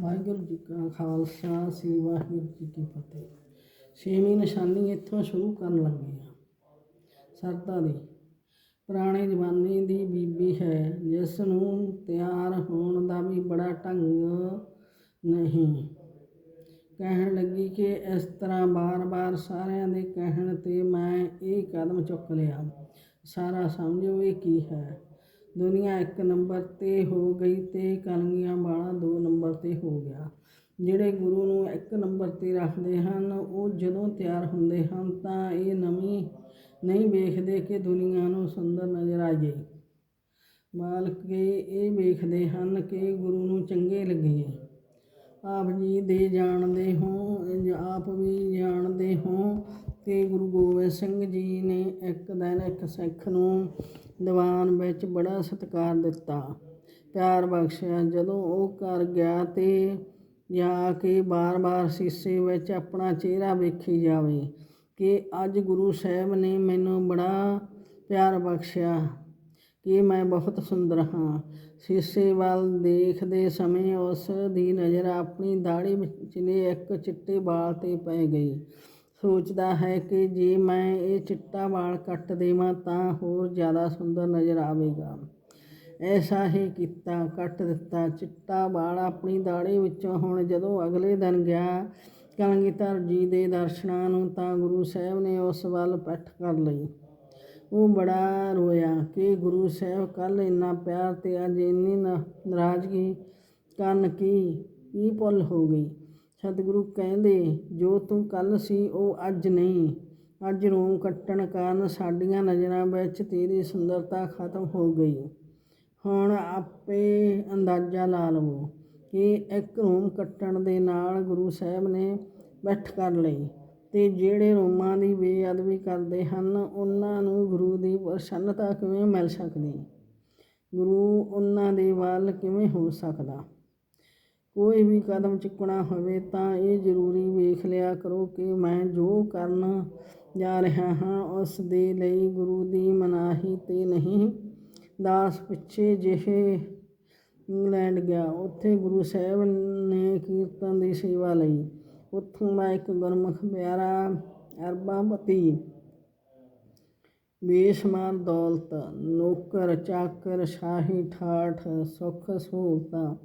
ਵਾਹਿਗੁਰੂ ਜੀ ਕਾ ਖਾਲਸਾ, ਸ੍ਰੀ ਵਾਹਿਗੁਰੂ ਜੀ ਕੀ ਫਤਿਹ। ਛੇਵੀਂ ਨਿਸ਼ਾਨੀ ਇੱਥੋਂ ਸ਼ੁਰੂ ਕਰਨ ਲੱਗੇ ਆ ਸਰਦਾ ਦੀ ਪੁਰਾਣੇ ਜ਼ਮਾਨੇ ਦੀ ਬੀਬੀ ਹੈ, ਜਿਸ ਨੂੰ ਤਿਆਰ ਹੋਣ ਦਾ ਵੀ ਬੜਾ ਢੰਗ ਨਹੀਂ। ਕਹਿਣ ਲੱਗੀ ਕਿ ਇਸ ਤਰ੍ਹਾਂ ਬਾਰ-ਬਾਰ ਸਾਰਿਆਂ ਦੇ ਕਹਿਣ ਤੇ ਮੈਂ ਇਹ ਕਦਮ ਚੁੱਕ ਲਿਆ। ਸਾਰਾ ਸਮਝੋ ਇਹ ਕੀ ਹੈ। ਦੁਨੀਆ ਇੱਕ ਨੰਬਰ ਤੇ ਹੋ ਗਈ ਅਤੇ ਕਲਗੀਆਂ ਵਾਲਾ ਦੋ ਨੰਬਰ ਤੇ ਹੋ ਗਿਆ। ਜਿਹੜੇ ਗੁਰੂ ਨੂੰ ਇੱਕ ਨੰਬਰ ਤੇ ਰੱਖਦੇ ਹਨ, ਉਹ ਜਦੋਂ ਤਿਆਰ ਹੁੰਦੇ ਹਨ ਤਾਂ ਇਹ ਨਵੀਂ ਨਹੀਂ ਵੇਖਦੇ ਕਿ ਦੁਨੀਆ ਨੂੰ ਸੁੰਦਰ ਨਜ਼ਰ ਆ ਆਈਏ ਮਾਲਕੇ ਇਹ ਵੇਖਦੇ ਹਨ ਕਿ ਗੁਰੂ ਨੂੰ ਚੰਗੇ ਲੱਗੇ। ਆਪ ਜੀ ਦੇ ਜਾਣਦੇ ਹੋ, ਆਪ ਵੀ ਜਾਣਦੇ ਹੋ ਅਤੇ ਗੁਰੂ ਗੋਬਿੰਦ ਸਿੰਘ ਜੀ ਨੇ ਇੱਕ ਦਿਨ ਇੱਕ ਸਿੱਖ ਨੂੰ ਦੀਵਾਨ ਵਿੱਚ ਬੜਾ ਸਤਿਕਾਰ ਦਿੱਤਾ। ਪਿਆਰ ਬਖਸ਼ਿਆ। ਜਦੋਂ ਉਹ ਘਰ ਗਿਆ ਤੇ ਜਾ ਕੇ ਬਾਰ-ਬਾਰ ਸੀਸੇ ਵਿੱਚ ਆਪਣਾ ਚਿਹਰਾ ਵੇਖੀ ਜਾਵੇ ਕਿ ਅੱਜ ਗੁਰੂ ਸਾਹਿਬ ਨੇ ਮੈਨੂੰ ਬੜਾ ਪਿਆਰ ਬਖਸ਼ਿਆ ਕਿ ਮੈਂ ਬਹੁਤ ਸੁੰਦਰ ਹਾਂ। ਸੀਸੇ ਵੱਲ ਦੇਖਦੇ ਸਮੇਂ ਉਸ ਦੀ ਨਜ਼ਰ ਆਪਣੀ ਦਾੜੀ ਵਿਚਲੇ ਇੱਕ ਚਿੱਟੇ ਵਾਲ ਤੇ ਪੈ ਗਈ। ਸੋਚਦਾ ਹੈ ਕਿ ਜੇ ਮੈਂ ਇਹ ਚਿੱਟਾ ਵਾਲ ਕੱਟ ਦੇਵਾਂ ਤਾਂ ਹੋਰ ਜ਼ਿਆਦਾ ਸੁੰਦਰ ਨਜ਼ਰ ਆਵੇਗਾ। ਐਸਾ ਹੀ ਕੀਤਾ, ਕੱਟ ਦਿੱਤਾ। ਚਿੱਟਾ ਵਾਲ ਆਪਣੀ ਦਾੜੀ ਵਿੱਚੋਂ ਹੁਣ ਜਦੋਂ ਅਗਲੇ ਦਿਨ ਗਿਆ ਕਲਗੀਧਰ ਜੀ ਦੇ ਦਰਸ਼ਨਾਂ ਨੂੰ ਤਾਂ ਗੁਰੂ ਸਾਹਿਬ ਨੇ ਉਸ ਵੱਲ ਪੱਠ ਕਰ ਲਈ। ਉਹ ਬੜਾ ਰੋਇਆ ਕਿ ਗੁਰੂ ਸਾਹਿਬ ਕੱਲ ਇੰਨਾ ਪਿਆਰ ਤੇ ਅੱਜ ਇੰਨੀ ਨਾਰਾਜ਼ਗੀ ਕਰਨ ਕੀ ਕੀ ਭੁੱਲ ਹੋ ਗਈ। ਸਤਿਗੁਰੂ ਕਹਿੰਦੇ, ਜੋ ਤੂੰ ਕੱਲ ਸੀ, ਉਹ ਅੱਜ ਨਹੀਂ। ਅੱਜ ਰੋਮ ਕੱਟਣ ਕਾਰਨ ਸਾਡੀਆਂ ਨਜ਼ਰਾਂ ਵਿੱਚ ਤੇਰੀ ਸੁੰਦਰਤਾ ਖਤਮ ਹੋ ਗਈ। ਹੁਣ ਆਪੇ ਅੰਦਾਜ਼ਾ ਲਾ ਲਵੋ ਕਿ ਇੱਕ ਰੋਮ ਕੱਟਣ ਦੇ ਨਾਲ ਗੁਰੂ ਸਾਹਿਬ ਨੇ ਬੈਠ ਕਰ ਲਈ ਤੇ ਜਿਹੜੇ ਰੋਮਾਂ ਦੀ ਬੇਅਦਬੀ ਕਰਦੇ ਹਨ, ਉਹਨਾਂ ਨੂੰ ਗੁਰੂ ਦੀ ਪ੍ਰਸੰਨਤਾ ਕਿਵੇਂ ਮਿਲ ਸਕਦੀ? ਗੁਰੂ ਉਹਨਾਂ ਦੇ ਵੱਲ ਕਿਵੇਂ ਹੋ ਸਕਦਾ? ਕੋਈ ਵੀ ਕਦਮ ਚੁੱਕਣਾ ਹੋਵੇ ਤਾਂ ਇਹ ਜ਼ਰੂਰੀ ਵੇਖ ਲਿਆ ਕਰੋ ਕਿ ਮੈਂ ਜੋ ਕਰਨ ਜਾ ਰਿਹਾ ਹਾਂ, ਉਸ ਦੇ ਲਈ ਗੁਰੂ ਦੀ ਮਨਾਹੀ ਤੇ ਨਹੀਂ। ਦਾਸ ਪਿੱਛੇ ਜਿਹੇ ਇੰਗਲੈਂਡ ਗਿਆ। ਉੱਥੇ ਗੁਰੂ ਸਾਹਿਬ ਨੇ ਕੀਰਤਨ ਦੀ ਸੇਵਾ ਲਈ। ਉੱਥੋਂ ਦਾ ਇੱਕ ਗੁਰਮੁਖ ਪਿਆਰਾ ਅਰਬਾਪਤੀ ਬੇਸ਼ਮਾਰ ਦੌਲਤ, ਨੌਕਰ, ਚਾਕਰ, ਸ਼ਾਹੀ ਠਾਠ, ਸੁੱਖ ਸਹੂਲਤਾਂ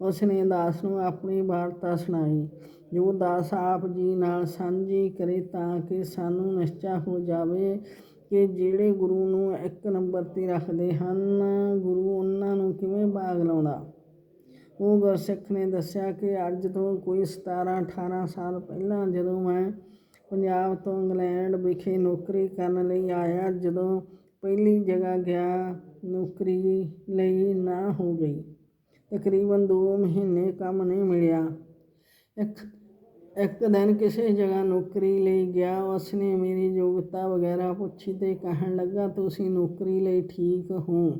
ਉਸ ਨੇ ਦਾਸ ਨੂੰ ਆਪਣੀ ਵਾਰਤਾ ਸੁਣਾਈ। ਜੋ ਦਾਸ ਆਪ ਜੀ ਨਾਲ ਸਾਂਝੀ ਕਰੇ ਤਾਂ ਕਿ ਸਾਨੂੰ ਨਿਸ਼ਚਾ ਹੋ ਜਾਵੇ ਕਿ ਜਿਹੜੇ ਗੁਰੂ ਨੂੰ ਇੱਕ ਨੰਬਰ ਤੇ ਰੱਖਦੇ ਹਨ, ਗੁਰੂ ਉਹਨਾਂ ਨੂੰ ਕਿਵੇਂ ਬਾਗ ਲਾਉਂਦਾ। ਉਹ ਗੁਰਸਿੱਖ ਨੇ ਦੱਸਿਆ ਕਿ ਅੱਜ ਤੋਂ ਕੋਈ 17 18 ਸਾਲ ਪਹਿਲਾਂ ਜਦੋਂ ਮੈਂ ਪੰਜਾਬ ਤੋਂ ਇੰਗਲੈਂਡ ਵਿਖੇ ਨੌਕਰੀ ਕਰਨ ਲਈ ਆਇਆ, ਜਦੋਂ ਪਹਿਲੀ ਜਗ੍ਹਾ ਗਿਆ, ਨੌਕਰੀ ਲਈ ਨਾ ਹੋ ਗਈ। ਤਕਰੀਬਨ 2 ਮਹੀਨੇ ਕੰਮ ਨਹੀਂ ਮਿਲਿਆ। ਇੱਕ ਇੱਕ ਦਿਨ ਕਿਸੇ ਜਗ੍ਹਾ ਨੌਕਰੀ ਲਈ ਗਿਆ। ਉਸਨੇ ਮੇਰੀ ਯੋਗਤਾ ਵਗੈਰਾ ਪੁੱਛੀ ਤੇ ਕਹਿਣ ਲੱਗਾ, ਤੁਸੀਂ ਨੌਕਰੀ ਲਈ ਠੀਕ ਹੋ,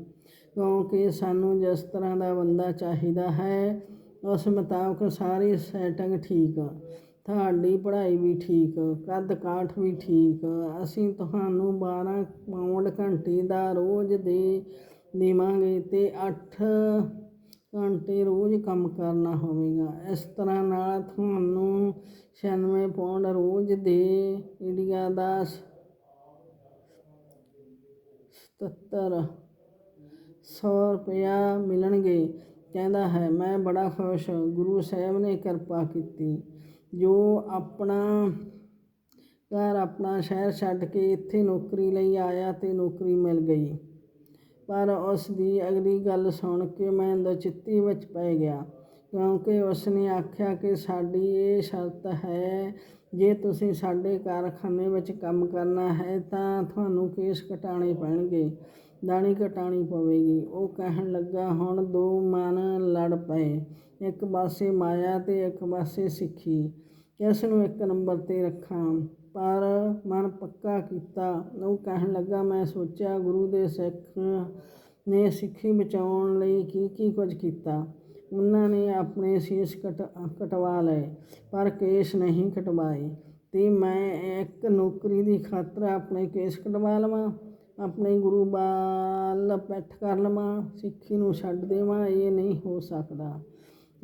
ਕਿਉਂਕਿ ਸਾਨੂੰ ਜਿਸ ਤਰ੍ਹਾਂ ਦਾ ਬੰਦਾ ਚਾਹੀਦਾ ਹੈ, ਉਸ ਮੁਤਾਬਕ ਸਾਰੀ ਸੈਟਿੰਗ ਠੀਕ ਤੁਹਾਡੀ ਪੜ੍ਹਾਈ ਵੀ ਠੀਕ ਕੱਦ ਕਾਠ ਵੀ ਠੀਕ। ਅਸੀਂ ਤੁਹਾਨੂੰ 12 ਪਾਉਂਡ ਘੰਟੇ ਦਾ ਰੋਜ਼ ਦੇ ਦੇਵਾਂਗੇ ਤੇ 8 ਘੰਟੇ ਰੋਜ਼ ਕੰਮ ਕਰਨਾ ਹੋਵੇਗਾ। ਇਸ ਤਰ੍ਹਾਂ ਨਾਲ ਤੁਹਾਨੂੰ 96 ਪਾਉਂਡ ਰੋਜ਼ ਦੇ ਇੰਡੀਆ ਦਾ 77 ਸੌ ਰੁਪਇਆ ਮਿਲਣਗੇ। ਕਹਿੰਦਾ ਹੈ, ਮੈਂ ਬੜਾ ਖੁਸ਼ ਗੁਰੂ ਸਾਹਿਬ ਨੇ ਕਿਰਪਾ ਕੀਤੀ। ਜੋ ਆਪਣਾ ਘਰ ਆਪਣਾ ਸ਼ਹਿਰ ਛੱਡ ਕੇ ਇੱਥੇ ਨੌਕਰੀ ਲਈ ਆਇਆ ਤੇ ਨੌਕਰੀ ਮਿਲ ਗਈ। ਪਰ ਉਸ ਦੀ ਅਗਲੀ ਗੱਲ ਸੁਣ ਕੇ ਮੈਂ ਦੁਚਿੱਤੀ ਵਿੱਚ ਪੈ ਗਿਆ, ਕਿਉਂਕਿ ਉਸ ਨੇ ਆਖਿਆ ਕਿ ਸਾਡੀ ਇਹ ਸ਼ਰਤ ਹੈ, ਜੇ ਤੁਸੀਂ ਸਾਡੇ ਕਾਰਖਾਨੇ ਵਿੱਚ ਕੰਮ ਕਰਨਾ ਹੈ ਤਾਂ ਤੁਹਾਨੂੰ ਕੇਸ ਕਟਾਣੇ ਪੈਣਗੇ ਦਾਣੀ ਕਟਾਣੀ ਪਵੇਗੀ। ਉਹ ਕਹਿਣ ਲੱਗਾ, ਹੁਣ ਦੋ ਮਨ ਲੜ ਪਏ, ਇੱਕ ਪਾਸੇ ਮਾਇਆ ਤੇ ਇੱਕ ਪਾਸੇ ਸਿੱਖੀ ਕਿਸ ਨੂੰ ਇੱਕ ਨੰਬਰ ਤੇ ਰੱਖਾਂ। ਪਰ ਮਨ ਪੱਕਾ ਕੀਤਾ। ਉਹ ਕਹਿਣ ਲੱਗਾ, ਮੈਂ ਸੋਚਿਆ ਗੁਰੂ ਦੇ ਸਿੱਖ ਨੇ ਸਿੱਖੀ ਬਚਾਉਣ ਲਈ ਕੀ ਕੀ ਕੁਝ ਕੀਤਾ। ਉਹਨਾਂ ਨੇ ਆਪਣੇ ਸੀਸ ਕਟ, ਕਟਵਾ ਲਏ, ਪਰ ਕੇਸ ਨਹੀਂ ਕਟਵਾਏ। ਤੇ ਮੈਂ ਇੱਕ ਨੌਕਰੀ ਦੀ ਖਾਤਰ ਆਪਣੇ ਕੇਸ ਕਟਵਾ ਲਵਾਂ, ਆਪਣੇ ਗੁਰੂ ਬਾਲ ਪਿੱਠ ਕਰ ਲਵਾਂ, ਸਿੱਖੀ ਨੂੰ ਛੱਡ ਦੇਵਾਂ, ਇਹ ਨਹੀਂ ਹੋ ਸਕਦਾ।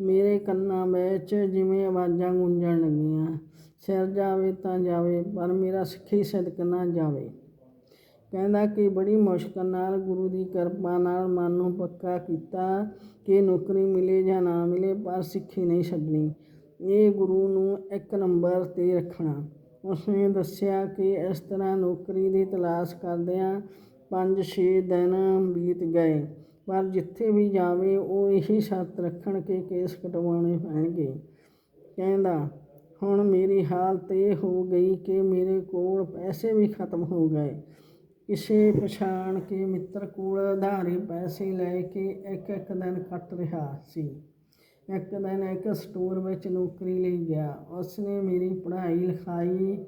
ਮੇਰੇ ਕੰਨਾਂ ਵਿੱਚ ਜਿਵੇਂ ਆਵਾਜ਼ਾਂ ਗੂੰਜਣ ਲੱਗੀਆਂ। ਸਿਰ ਜਾਵੇ ਤਾਂ ਜਾਵੇ, ਪਰ ਮੇਰਾ ਸਿੱਖੀ ਸਦਕ ਨਾ ਜਾਵੇ। ਕਹਿੰਦਾ ਕਿ ਬੜੀ ਮੁਸ਼ਕਲ ਨਾਲ ਗੁਰੂ ਦੀ ਕਿਰਪਾ ਨਾਲ ਮਨ ਨੂੰ ਪੱਕਾ ਕੀਤਾ ਕਿ ਨੌਕਰੀ ਮਿਲੇ ਜਾਂ ਨਾ ਮਿਲੇ, ਪਰ ਸਿੱਖੀ ਨਹੀਂ ਛੱਡਣੀ। ਇਹ ਗੁਰੂ ਨੂੰ ਇੱਕ ਨੰਬਰ ਤੇ ਰੱਖਣਾ। ਉਸਨੇ ਦੱਸਿਆ ਕਿ ਇਸ ਤਰ੍ਹਾਂ ਨੌਕਰੀ ਦੀ ਤਲਾਸ਼ ਕਰਦਿਆਂ 5-6 ਦਿਨ ਬੀਤ ਗਏ, ਪਰ ਜਿੱਥੇ ਵੀ ਜਾਵੇ ਉਹ ਇਹੀ ਸ਼ਰਤ ਰੱਖਣ ਕਿ ਕੇਸ ਕਟਵਾਉਣੇ ਪੈਣਗੇ। ਕਹਿੰਦਾ ਹੁਣ ਮੇਰੀ ਹਾਲਤ ਇਹ ਹੋ ਗਈ ਕਿ ਮੇਰੇ ਕੋਲ ਪੈਸੇ ਵੀ ਖਤਮ ਹੋ ਗਏ। ਕਿਸੇ ਪਛਾਣ ਕੇ ਮਿੱਤਰ ਕੋਲ ਉਧਾਰੇ ਪੈਸੇ ਲੈ ਕੇ ਇੱਕ ਇੱਕ ਦਿਨ ਕੱਟ ਰਿਹਾ ਸੀ। ਇੱਕ ਦਿਨ ਇੱਕ ਸਟੋਰ ਵਿੱਚ ਨੌਕਰੀ ਲਈ ਗਿਆ। ਉਸਨੇ ਮੇਰੀ ਪੜ੍ਹਾਈ ਲਿਖਾਈ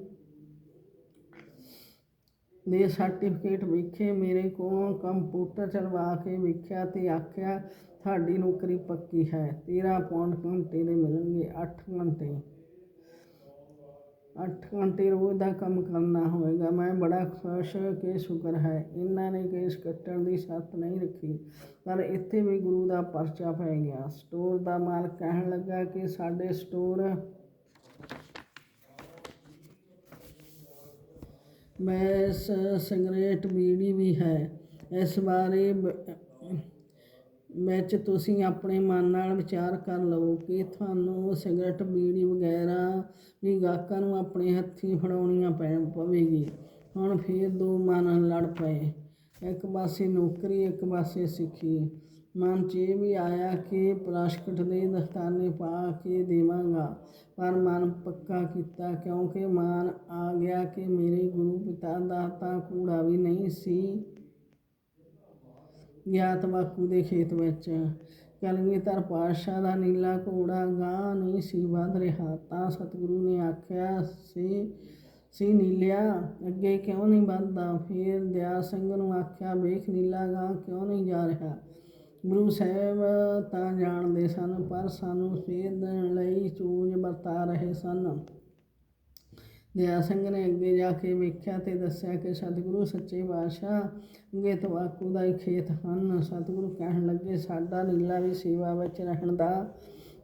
ਦੇ ਸਰਟੀਫਿਕੇਟ ਵੇਖੇ, ਮੇਰੇ ਕੋਲੋਂ ਕੰਪਿਊਟਰ ਚਲਵਾ ਕੇ ਵੇਖਿਆ ਤੇ ਆਖਿਆ, ਤੁਹਾਡੀ ਨੌਕਰੀ ਪੱਕੀ ਹੈ। 13 ਪੌਂਡ ਘੰਟੇ ਦੇ ਮਿਲਣਗੇ 8 ਘੰਟੇ। ਅੱਠ ਘੰਟੇ ਰੋਜ਼ ਦਾ ਕੰਮ ਕਰਨਾ ਹੋਵੇਗਾ। ਮੈਂ ਬੜਾ ਖੁਸ਼ ਕਿ ਸ਼ੁਕਰ ਹੈ, ਇਹਨਾਂ ਨੇ ਕੇਸ ਕੱਟਣ ਦੀ ਸ਼ਰਤ ਨਹੀਂ ਰੱਖੀ। ਪਰ ਇੱਥੇ ਵੀ ਗੁਰੂ ਦਾ ਪਰਚਾ ਪੈ ਗਿਆ। ਸਟੋਰ ਦਾ ਮਾਲਕ ਕਹਿਣ ਲੱਗਾ ਕਿ ਸਾਡੇ ਸਟੋਰ ਮੈਂ ਸਿਗਰਟ ਬੀੜੀ ਵੀ ਹੈ। ਇਸ ਬਾਰੇ ਬ- ਵਿੱਚ ਤੁਸੀਂ ਆਪਣੇ ਮਨ ਨਾਲ ਵਿਚਾਰ ਕਰ ਲਵੋ ਕਿ ਤੁਹਾਨੂੰ ਸਿਗਰਟ, ਬੀੜੀ ਵਗੈਰਾ ਵੀ ਗਾਹਕਾਂ ਨੂੰ ਆਪਣੇ ਹੱਥੀਂ ਫੜਾਉਣੀਆਂ ਪੈ ਪਵੇਗੀ। ਹੁਣ ਫਿਰ ਦੋ ਮਨ ਲੜ ਪਏ। ਇੱਕ ਪਾਸੇ ਨੌਕਰੀ, ਇੱਕ ਪਾਸੇ ਸਿੱਖੀ। ਮਨ 'ਚ ਇਹ ਵੀ ਆਇਆ ਕਿ ਪ੍ਰਾਸ਼ਕਟ ਦੇ ਦਸਤਾਨੇ ਪਾ ਕੇ ਦੇਵਾਂਗਾ। ਪਰ ਮਨ ਪੱਕਾ ਕੀਤਾ ਕਿਉਂਕਿ ਮਨ ਆ ਗਿਆ ਕਿ ਮੇਰੇ ਗੁਰੂ ਪਿਤਾ ਦਾ ਤਾਂ ਕੂੜਾ ਵੀ ਨਹੀਂ ਸੀ। ਗਿਆ ਤੰਬਾਕੂ ਦੇ ਖੇਤ ਵਿੱਚ। ਕਲਗੀਧਰ ਪਾਤਸ਼ਾਹ ਦਾ ਨੀਲਾ ਘੋੜਾ ਗਾਂ ਨਹੀਂ ਸੀ ਵਧ ਰਿਹਾ। ਤਾਂ ਸਤਿਗੁਰੂ ਨੇ ਆਖਿਆ, ਸੀ ਸੀ ਨੀਲਿਆ, ਅੱਗੇ ਕਿਉਂ ਨਹੀਂ ਵੱਧਦਾ? ਫਿਰ ਦਿਆ ਸਿੰਘ ਨੂੰ ਆਖਿਆ, ਵੇਖ ਨੀਲਾ ਗਾਂ ਕਿਉਂ ਨਹੀਂ ਜਾ ਰਿਹਾ? ਗੁਰੂ ਸਾਹਿਬ ਤਾਂ ਜਾਣਦੇ ਸਨ, ਪਰ ਸਾਨੂੰ ਸੇਧ ਦੇਣ ਲਈ ਚੂਜ ਵਰਤਾ ਰਹੇ ਸਨ। ਦਇਆ ਸਿੰਘ ਨੇ ਅੱਗੇ ਜਾ ਕੇ ਵੇਖਿਆ ਤੇ ਦੱਸਿਆ ਕਿ ਸਤਿਗੁਰੂ ਸੱਚੇ ਪਾਤਸ਼ਾਹ ਅੱਗੇ ਤਵਾਕੂ ਦਾ ਹੀ ਖੇਤ ਹਨ। ਸਤਿਗੁਰੂ ਕਹਿਣ ਲੱਗੇ, ਸਾਡਾ ਲੀਲਾ ਵੀ ਸੇਵਾ ਵਿੱਚ ਰਹਿਣ ਦਾ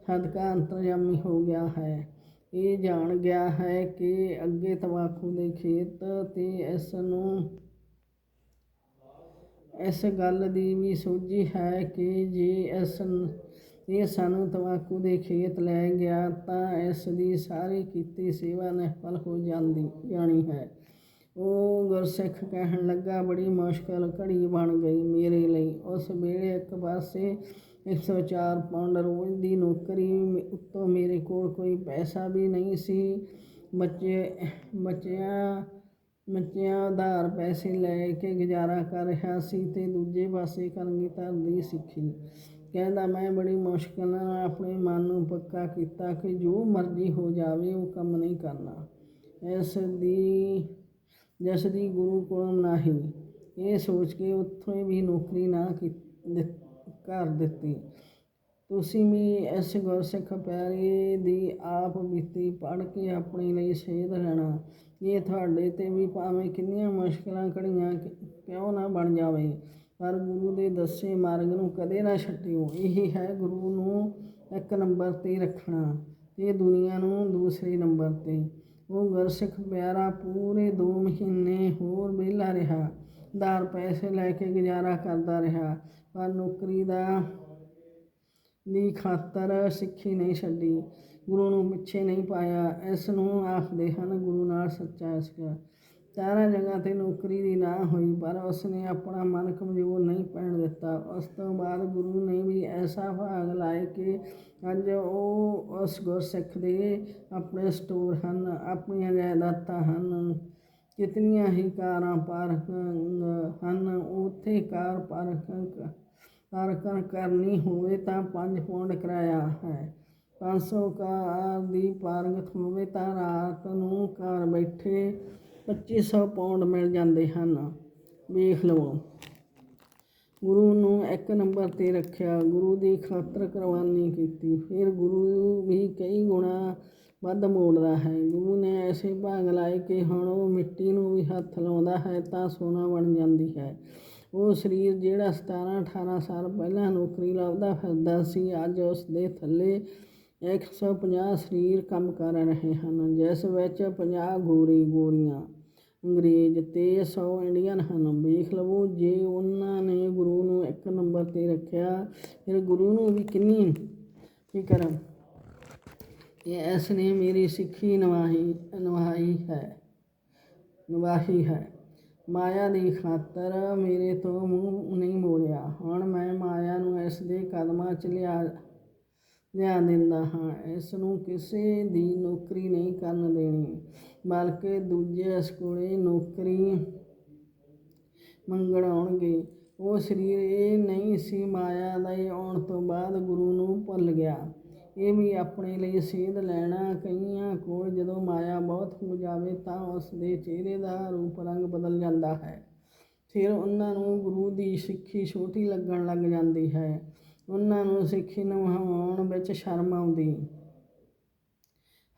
ਸਦਕਾ ਅੰਤਰਜਾਮੀ ਹੋ ਗਿਆ ਹੈ। ਇਹ ਜਾਣ ਗਿਆ ਹੈ ਕਿ ਅੱਗੇ ਤਵਾਕੂ ਦੇ ਖੇਤ ਤੇ ਇਸ ਨੂੰ ਇਸ ਗੱਲ ਦੀ ਵੀ ਸੋਝੀ ਹੈ ਕਿ ਜੇ ਇਸ ਇਹ ਸਾਨੂੰ ਤੰਬਾਕੂ ਦੇ ਖੇਤ ਲੈ ਗਿਆ ਤਾਂ ਇਸ ਦੀ ਸਾਰੀ ਕੀਤੀ ਸੇਵਾ ਨਿਫਲ ਹੋ ਜਾਂਦੀ, ਜਾਣੀ ਹੈ। ਉਹ ਗੁਰਸਿੱਖ ਕਹਿਣ ਲੱਗਾ, ਬੜੀ ਮੁਸ਼ਕਲ ਘੜੀ ਬਣ ਗਈ ਮੇਰੇ ਲਈ। ਉਸ ਵੇਲੇ ਇੱਕ ਪਾਸੇ 104 ਪਾਉਂਡ ਰੋਜ਼ ਦੀ ਨੌਕਰੀ ਉੱਤੋਂ ਮੇਰੇ ਕੋਲ ਕੋਈ ਪੈਸਾ ਵੀ ਨਹੀਂ ਸੀ। ਬੱਚੇ, ਬੱਚਿਆਂ ਬੱਚਿਆਂ ਆਧਾਰ ਪੈਸੇ ਲੈ ਕੇ ਗੁਜ਼ਾਰਾ ਕਰ ਰਿਹਾ ਸੀ ਤੇ ਦੂਜੇ ਪਾਸੇ ਕਲਗੀਧਰ ਦੀ ਸਿੱਖੀ। ਕਹਿੰਦਾ, ਮੈਂ ਬੜੀ ਮੁਸ਼ਕਲ ਨਾਲ ਆਪਣੇ ਮਨ ਨੂੰ ਪੱਕਾ ਕੀਤਾ ਕਿ ਜੋ ਮਰਜ਼ੀ ਹੋ ਜਾਵੇ, ਉਹ ਕੰਮ ਨਹੀਂ ਕਰਨਾ। ਇਸ ਦੀ, ਜਿਸ ਦੀ ਗੁਰੂ ਕੋਲੋਂ ਮਨਾਹੀ। ਇਹ ਸੋਚ ਕੇ ਉੱਥੋਂ ਵੀ ਨੌਕਰੀ ਨਾ ਕੀ ਦਿੱਤ- ਕਰ ਦਿੱਤੀ। ਤੁਸੀਂ ਵੀ ਇਸ ਗੁਰਸਿੱਖ ਪਿਆਰੇ ਦੀ ਆਪ ਬੀਤੀ ਪੜ੍ਹ ਕੇ ਆਪਣੇ ਲਈ ਸੇਧ ਰਹਿਣਾ। ਇਹ ਤੁਹਾਡੇ ਤੇ ਵੀ ਭਾਵੇਂ ਕਿੰਨੀਆਂ ਮੁਸ਼ਕਲਾਂ ਘੜੀਆਂ ਕਿਉਂ ਨਾ ਬਣ ਜਾਵੇ। ਪਰ ਗੁਰੂ ਦੇ ਦੱਸੇ ਮਾਰਗ ਨੂੰ ਕਦੇ ਨਾ ਛੱਡਿਓ। ਇਹ ਹੈ ਗੁਰੂ ਨੂੰ ਇੱਕ ਨੰਬਰ ਤੇ ਰੱਖਣਾ ਤੇ ਦੁਨੀਆ ਨੂੰ ਦੂਸਰੇ ਨੰਬਰ ਤੇ। ਉਹ ਗੁਰਸਿੱਖ ਪਿਆਰਾ ਪੂਰੇ 2 ਮਹੀਨੇ ਹੋਰ ਵਿਹਲਾ ਰਿਹਾ ਦਾਰ ਪੈਸੇ ਲੈ ਕੇ ਗੁਜ਼ਾਰਾ ਕਰਦਾ ਰਿਹਾ, ਪਰ ਨੌਕਰੀ ਦਾ, ਦੀ ਖਾਤਰ ਸਿੱਖੀ ਨਹੀਂ ਛੱਡੀ। ਗੁਰੂ ਨੂੰ ਪਿੱਛੇ ਨਹੀਂ ਪਾਇਆ, ਇਸ ਨੂੰ ਆਖਦੇ ਹਨ ਗੁਰੂ ਨਾਲ ਸੱਚਾ ਇਸ਼ਕ ਚਾਰਾਂ ਜਗ੍ਹਾ ਤੇ ਨੌਕਰੀ ਦੀ ਨਾ ਹੋਈ, ਪਰ ਉਸ ਨੇ ਆਪਣਾ ਮਨ ਕਮਜ਼ੋਰ ਨਹੀਂ ਪੈਣ ਦਿੱਤਾ। ਉਸ ਤੋਂ ਬਾਅਦ ਗੁਰੂ ਨੇ ਵੀ ਐਸਾ ਭਾਗ ਲਾਏ ਕਿ ਅੱਜ ਉਹ ਉਸ ਗੁਰਸਿੱਖ ਦੇ ਆਪਣੇ ਸਟੋਰ ਹਨ, ਆਪਣੀਆਂ ਜਾਇਦਾਦਾਂ ਹਨ। ਕਿਤਨੀਆਂ ਹੀ ਕਾਰਾਂ ਪਾਰਕ ਹਨ, ਉੱਥੇ ਕਾਰ ਪਾਰਕ ਪਾਰਕਾਂ ਕਰਨੀ ਹੋਵੇ ਤਾਂ 5 ਪੌਂਡ ਕਿਰਾਇਆ ਹੈ। 500 ਕਾਰ ਦੀ ਪਾਰਕ ਹੋਵੇ ਤਾਂ ਰਾਤ ਨੂੰ ਘਰ ਬੈਠੇ 2500 ਪੌਂਡ ਮਿਲ ਜਾਂਦੇ ਹਨ। ਵੇਖ ਲਵੋ। ਗੁਰੂ ਨੂੰ ਇੱਕ ਨੰਬਰ ਤੇ ਰੱਖਿਆ। ਗੁਰੂ ਦੀ ਖਾਤਰ ਕੁਰਬਾਨੀ ਕੀਤੀ। ਫਿਰ ਗੁਰੂ ਵੀ ਕਈ ਗੁਣਾ ਵੱਧ ਮੋੜਦਾ ਹੈ। ਗੁਰੂ ਨੇ ਐਸੇ ਭਾਗ ਲਾਏ ਕਿ ਹੁਣ ਉਹ ਮਿੱਟੀ ਨੂੰ ਵੀ ਹੱਥ ਲਾਉਂਦਾ ਹੈ ਤਾਂ ਸੋਨਾ ਬਣ ਜਾਂਦੀ ਹੈ। ਉਹ ਸਰੀਰ ਜਿਹੜਾ 17 18 ਸਾਲ ਪਹਿਲਾਂ ਨੌਕਰੀ ਲੱਭਦਾ ਫਿਰਦਾ ਸੀ, ਅੱਜ ਉਸ ਦੇ ਥੱਲੇ 150 ਸਰੀਰ ਕੰਮ ਕਰ ਰਹੇ ਹਨ, ਜਿਸ ਵਿੱਚ 50 ਗੋਰੀ ਗੋਰੀਆਂ ਅੰਗਰੇਜ਼ ਤੇ ਸੌ ਇੰਡੀਅਨ ਹਨ। ਵੇਖ ਲਵੋ, ਜੇ ਉਹਨਾਂ ਨੇ ਗੁਰੂ ਨੂੰ ਇੱਕ ਨੰਬਰ ਤੇ ਰੱਖਿਆ, ਫਿਰ ਗੁਰੂ ਨੂੰ ਵੀ ਕਿੰਨੀ ਫਿਕਰ ਇਹ ਇਸ ਨੇ ਮੇਰੀ ਸਿੱਖੀ ਨਵਾਹੀ ਨਵਾਹੀ ਹੈ ਨਵਾਹੀ ਹੈ। ਮਾਇਆ ਦੀ ਖਾਤਰ ਮੇਰੇ ਤੋਂ ਮੂੰਹ ਨਹੀਂ ਮੋੜਿਆ। ਹੁਣ ਮੈਂ ਮਾਇਆ ਨੂੰ ਇਸ ਦੇ ਕਦਮਾਂ 'ਚ ਲਿਆ ਲਿਆ ਦਿੰਦਾ ਹਾਂ। ਇਸ ਨੂੰ ਕਿਸੇ ਦੀ ਨੌਕਰੀ ਨਹੀਂ ਕਰਨ ਦੇਣੀ। ਬਲਕਿ ਦੂਜੇ ਇਸ ਨੌਕਰੀ ਮੰਗਣ ਆਉਣਗੇ। ਉਹ ਸਰੀਰ ਇਹ ਨਹੀਂ ਸੀ ਮਾਇਆ ਦੇ ਆਉਣ ਤੋਂ ਬਾਅਦ ਗੁਰੂ ਨੂੰ ਭੁੱਲ ਗਿਆ। ਇਹ ਵੀ ਆਪਣੇ ਲਈ ਸੇਧ ਲੈਣਾ। ਕਈਆਂ ਕੋਲ ਜਦੋਂ ਮਾਇਆ ਬਹੁਤ ਹੋ ਜਾਵੇ ਤਾਂ ਉਸ ਦੇ ਚਿਹਰੇ ਦਾ ਰੂਪ ਰੰਗ ਬਦਲ ਜਾਂਦਾ ਹੈ। ਫਿਰ ਉਹਨਾਂ ਨੂੰ ਗੁਰੂ ਦੀ ਸਿੱਖੀ ਛੋਟੀ ਲੱਗਣ ਲੱਗ ਜਾਂਦੀ ਹੈ। ਉਹਨਾਂ ਨੂੰ ਸਿੱਖੀ ਨਿਭਾਉਣ ਵਿੱਚ ਸ਼ਰਮ ਆਉਂਦੀ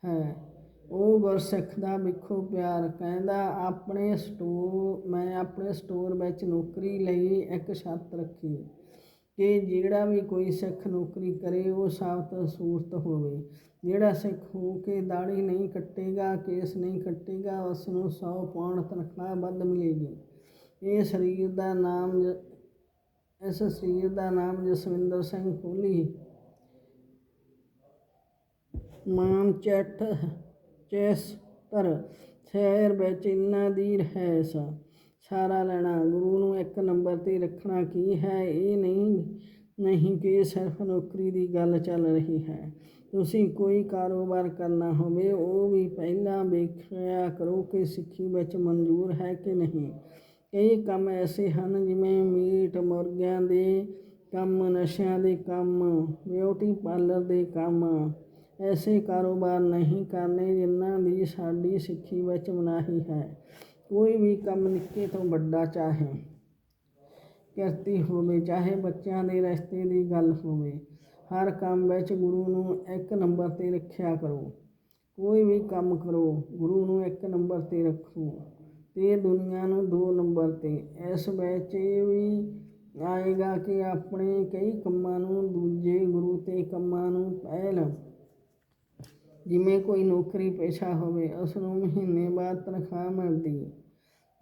ਹੈ। ਉਹ ਗੁਰਸਿੱਖ ਦਾ ਵਿਖੋ ਪਿਆਰ ਕਹਿੰਦਾ, ਆਪਣੇ ਸਟੋਰ, ਮੈਂ ਆਪਣੇ ਸਟੋਰ ਵਿੱਚ ਨੌਕਰੀ ਲਈ ਇੱਕ ਸ਼ਰਤ ਰੱਖੀ ਕਿ ਜਿਹੜਾ ਵੀ ਕੋਈ ਸਿੱਖ ਨੌਕਰੀ ਕਰੇ, ਉਹ ਸਾਬਤ ਸੂਰਤ ਹੋਵੇ। ਜਿਹੜਾ ਸਿੱਖ ਹੋ ਕੇ ਦਾੜੀ ਨਹੀਂ ਕੱਟੇਗਾ, ਕੇਸ ਨਹੀਂ ਕੱਟੇਗਾ, ਉਸ ਨੂੰ 100 ਪਾਉੰਡ ਤਨਖਾਹ ਵੱਧ ਮਿਲੇਗੀ। ਇਹ ਸਰੀਰ ਦਾ ਨਾਮ ਜ- ਇਸ ਸਰੀਰ ਦਾ ਨਾਮ ਜਸਵਿੰਦਰ ਸਿੰਘ ਕੋਹਲੀ। ਮਾਨਚੈਟ ਚੈਸਟਰ ਸ਼ਹਿਰ ਵਿੱਚ ਇਹਨਾਂ ਦੀ ਰਹਿਸ। ਸਾਰਾ ਲੈਣਾ, ਗੁਰੂ ਨੂੰ ਇੱਕ ਨੰਬਰ ਤੇ ਰੱਖਣਾ ਕੀ ਹੈ? ਇਹ ਨਹੀਂ ਨਹੀਂ ਕਿ ਸਿਰਫ ਨੌਕਰੀ ਦੀ ਗੱਲ ਚੱਲ ਰਹੀ ਹੈ। ਤੁਸੀਂ ਕੋਈ ਕਾਰੋਬਾਰ ਕਰਨਾ ਹੋਵੇ, ਉਹ ਵੀ ਪਹਿਲਾਂ ਵੇਖਿਆ ਕਰੋ ਕਿ ਸਿੱਖੀ ਵਿੱਚ ਮਨਜ਼ੂਰ ਹੈ ਕਿ ਨਹੀਂ। ਕਈ ਕੰਮ ਐਸੇ ਹਨ ਜਿਵੇਂ ਮੀਟ ਮੁਰਗਿਆਂ ਦੇ ਕੰਮ, ਨਸ਼ਿਆਂ ਦੇ ਕੰਮ, ਬਿਊਟੀ ਪਾਰਲਰ ਦੇ ਕੰਮ। ਐਸੇ ਕਾਰੋਬਾਰ ਨਹੀਂ ਕਰਨੇ ਜਿਨ੍ਹਾਂ ਦੀ ਸਾਡੀ ਸਿੱਖੀ ਵਿੱਚ ਮਨਾਹੀ ਹੈ। ਕੋਈ ਵੀ ਕੰਮ ਨਿੱਕੇ ਤੋਂ ਵੱਡਾ ਚਾਹੇ ਕਿਰਤੀ ਹੋਵੇ, ਚਾਹੇ ਬੱਚਿਆਂ ਦੇ ਰਸਤੇ ਦੀ ਗੱਲ ਹੋਵੇ, ਹਰ ਕੰਮ ਵਿੱਚ ਗੁਰੂ ਨੂੰ ਇੱਕ ਨੰਬਰ ਤੇ ਰੱਖਿਆ ਕਰੋ। ਕੋਈ ਵੀ ਕੰਮ ਕਰੋ, ਗੁਰੂ ਨੂੰ ਇੱਕ ਨੰਬਰ ਤੇ ਰੱਖੋ ਤੇ ਦੁਨੀਆ ਨੂੰ ਦੋ ਨੰਬਰ ਤੇ। ਇਸ ਵਿੱਚ ਇਹ ਵੀ ਆਏਗਾ ਕਿ ਆਪਣੇ ਕਈ ਕੰਮਾਂ ਨੂੰ ਦੂਜੇ ਗੁਰੂ ਤੇ ਕੰਮਾਂ ਨੂੰ ਪਹਿਲ ਜਿਵੇਂ ਕੋਈ ਨੌਕਰੀ ਪੇਸ਼ਾ ਹੋਵੇ ਉਸ ਨੂੰ ਮਹੀਨੇ ਬਾਅਦ ਤਨਖਾਹ ਮਿਲਦੀ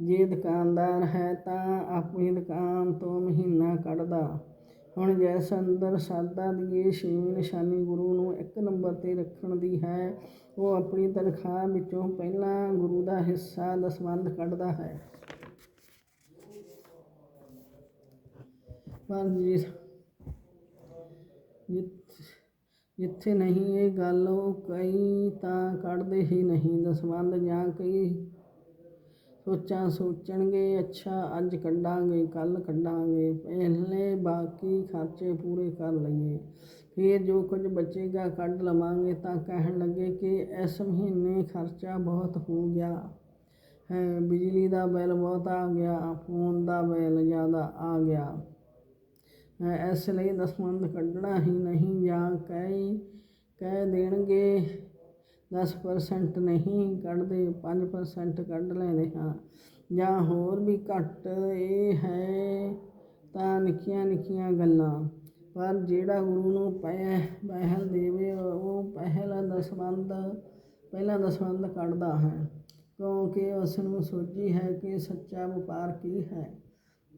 ਜੇ ਦੁਕਾਨਦਾਰ ਹੈ ਤਾਂ ਆਪਣੀ ਦੁਕਾਨ ਤੋਂ ਮਹੀਨਾ ਕੱਢਦਾ। ਹੁਣ ਜੈਸ ਅੰਦਰ ਸਾਦਾ ਦੀ ਇਹ ਛੇਵੀਂ ਨਿਸ਼ਾਨੀ ਗੁਰੂ ਨੂੰ ਇੱਕ ਨੰਬਰ ਤੇ ਰੱਖਣ ਦੀ ਹੈ। ਉਹ ਆਪਣੀ ਤਨਖਾਹ ਵਿੱਚੋਂ ਪਹਿਲਾਂ ਗੁਰੂ ਦਾ ਹਿੱਸਾ ਦਸਵੰਧ ਕੱਢਦਾ ਹੈ। ਪਰ ਜਿਸ ਜਿੱਥੇ ਨਹੀਂ ਇਹ ਗੱਲ ਉਹ ਕਈ ਤਾਂ ਕੱਢਦੇ ਹੀ ਨਹੀਂ। ਦਸਵੰਧ ਜਾਂ ਕਈ ਸੋਚਾਂ ਸੋਚਣਗੇ, ਅੱਛਾ ਅੱਜ ਕੱਢਾਂਗੇ, ਕੱਲ ਕੱਢਾਂਗੇ, ਪਹਿਲੇ ਬਾਕੀ ਖਰਚੇ ਪੂਰੇ ਕਰ ਲਈਏ। ਫਿਰ ਜੋ ਕੁਝ ਬਚੇਗਾ ਕੱਢ ਲਵਾਂਗੇ। ਤਾਂ ਕਹਿਣ ਲੱਗੇ ਕਿ ਇਸ ਮਹੀਨੇ ਖਰਚਾ ਬਹੁਤ ਹੋ ਗਿਆ। ਹੈ, ਬਿਜਲੀ ਦਾ ਬਿੱਲ ਬਹੁਤ ਆ ਗਿਆ, ਫੋਨ ਦਾ ਬਿੱਲ ਜ਼ਿਆਦਾ ਆ ਗਿਆ। ਇਸ ਲਈ ਦਸਵੰਧ ਕੱਢਣਾ ਹੀ ਨਹੀਂ ਜਾਂ ਕਈ ਕਹਿ ਦੇਣਗੇ 10% ਨਹੀਂ ਕੱਢਦੇ 5% ਕੱਢ ਲੈਂਦੇ ਹਾਂ। ਜਾਂ ਹੋਰ ਵੀ ਘੱਟ ਇਹ ਹੈ ਤਾਂ ਨਿੱਕੀਆਂ ਨਿੱਕੀਆਂ ਗੱਲਾਂ। ਪਰ ਜਿਹੜਾ ਗੁਰੂ ਨੂੰ ਪਹਿ ਪਹਿਲ ਦੇਵੇ, ਉਹ ਪਹਿਲਾ ਦਸਵੰਧ ਪਹਿਲਾ ਦਸਵੰਧ ਕੱਢਦਾ ਹੈ। ਕਿਉਂਕਿ ਉਸ ਨੂੰ ਸੋਝੀ ਹੈ ਕਿ ਸੱਚਾ ਵਪਾਰ ਕੀ ਹੈ।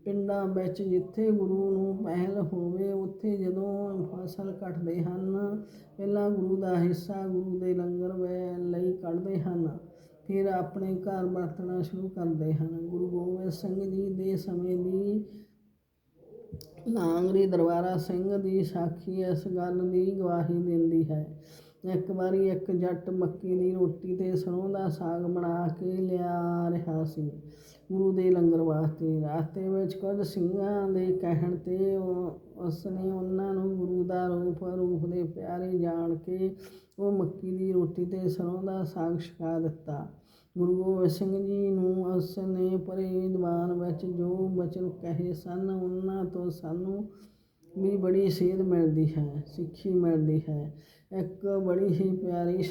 ਪਿੰਡਾਂ ਵਿੱਚ ਜਿੱਥੇ ਗੁਰੂ ਨੂੰ ਪਹਿਲ ਹੋਵੇ, ਉੱਥੇ ਜਦੋਂ ਫਸਲ ਕੱਟਦੇ ਹਨ, ਪਹਿਲਾਂ ਗੁਰੂ ਦਾ ਹਿੱਸਾ ਗੁਰੂ ਦੇ ਲੰਗਰ ਵੇ ਲਈ ਕੱਢਦੇ ਹਨ, ਫਿਰ ਆਪਣੇ ਘਰ ਵਰਤਣਾ ਸ਼ੁਰੂ ਕਰਦੇ ਹਨ। ਗੁਰੂ ਗੋਬਿੰਦ ਸਿੰਘ ਜੀ ਦੇ ਸਮੇਂ ਦੀ ਲਾਂਗਰੀ ਦਰਬਾਰਾ ਸਿੰਘ ਦੀ ਸਾਖੀ ਇਸ ਗੱਲ ਦੀ ਗਵਾਹੀ ਦਿੰਦੀ ਹੈ। ਇੱਕ ਵਾਰੀ ਇੱਕ ਜੱਟ ਮੱਕੀ ਦੀ ਰੋਟੀ ਤੇ ਸਰੋਂ ਦਾ ਸਾਗ ਬਣਾ ਕੇ ਲਿਆ ਰਿਹਾ ਸੀ। ਗੁਰੂ ਦੇ ਲੰਗਰ ਵਾਸਤੇ, ਰਸਤੇ ਵਿੱਚ ਕੁਝ ਸਿੰਘਾਂ ਦੇ ਕਹਿਣ ਤੇ ਉਹ- ਉਸਨੇ ਉਹਨਾਂ ਨੂੰ ਗੁਰੂ ਦਾ ਰੂਪ ਰੂਪ ਦੇ ਪਿਆਰੇ ਜਾਣ ਕੇ ਉਹ ਮੱਕੀ ਦੀ ਰੋਟੀ ਤੇ ਸਰੋਂ ਦਾ ਸਾਗ ਛਕਾ ਦਿੱਤਾ। ਗੁਰੂ ਗੋਬਿੰਦ ਸਿੰਘ ਜੀ ਨੂੰ ਉਸ ਨੇ ਪਰੇ ਦੀਵਾਨ ਵਿੱਚ ਜੋ ਬਚਨ ਕਹੇ ਸਨ, ਉਹਨਾਂ ਤੋਂ ਸਾਨੂੰ ਵੀ ਬੜੀ ਸੇਧ ਮਿਲਦੀ ਹੈ, ਸਿੱਖੀ ਮਿਲਦੀ ਹੈ। ਇੱਕ ਬੜੀ ਹੀ ਪਿਆਰੀ